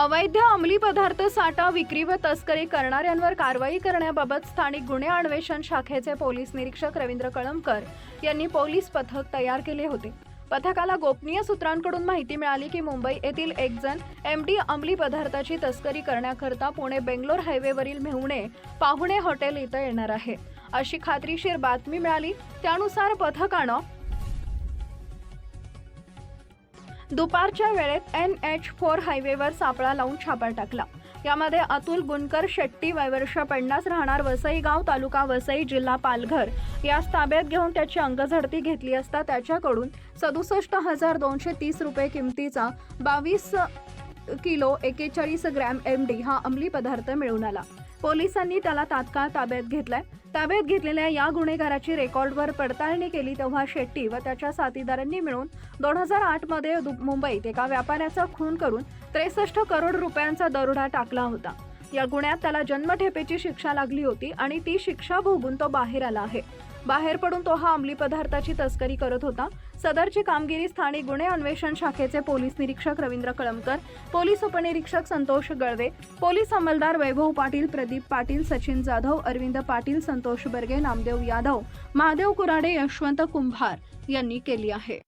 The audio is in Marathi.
अवैध अंमली पदार्थ साठा विक्री व तस्करी करणाऱ्यांवर कारवाई करण्याबाबत स्थानिक गुन्हे अन्वेषण शाखेचे पोलीस निरीक्षक रवींद्र कळमकर यांनी पोलीस पथक तयार केले होते. पथकाला गोपनीय सूत्रांकडून माहिती मिळाली की मुंबई येथील एक जण एम डी अंमली पदार्थाची तस्करी करण्याकरता पुणे बेंगलोर हायवेवरील मेहुणे पाहुणे हॉटेल इथं येणार आहे. अशी खात्रीशीर बातमी मिळाली. त्यानुसार पथकानं दुपारच्या वेळेत एन एच फोर हायवेवर सापळा लावून छापा टाकला. यामध्ये अतुल गुणकर शेट्टी वयवर्ष पन्नास राहणार वसई गाव तालुका वसई जिल्हा पालघर. यास ताब्यात घेऊन त्याची अंगझडती घेतली असता त्याच्याकडून सदुसष्ट हजार दोनशे तीस रुपये किमतीचा बावीस किलो एकेचाळीस ग्रॅम एम डी हा अंमली पदार्थ मिळून आला. पोलिसांनी त्याला तात्काळ ताब्यात घेतलाय. ताब्यात घेतलेल्या या गुन्हेगाराची रेकॉर्डवर पडताळणी केली तेव्हा शेट्टी व त्याच्या साथीदारांनी मिळून दोन हजार आठमध्ये दु- मुंबईत एका व्यापाऱ्याचा खून करून त्रेसष्ट करोड रुपयांचा दरोडा टाकला होता. या गुन्ह्यात त्याला जन्मठेपेची शिक्षा लागली होती आणि ती शिक्षा भोगून तो बाहेर आला आहे. बाहेर पडून तो हा अंमली पदार्थाची तस्करी करत होता. सदरची कामगिरी स्थानिक गुन्हे अन्वेषण शाखेचे पोलीस निरीक्षक रवींद्र कळमकर पोलीस उपनिरीक्षक संतोष गळवे पोलीस अंमलदार वैभव पाटील प्रदीप पाटील सचिन जाधव अरविंद पाटील संतोष बर्गे नामदेव यादव महादेव कुराडे यशवंत कुंभार यांनी केली आहे.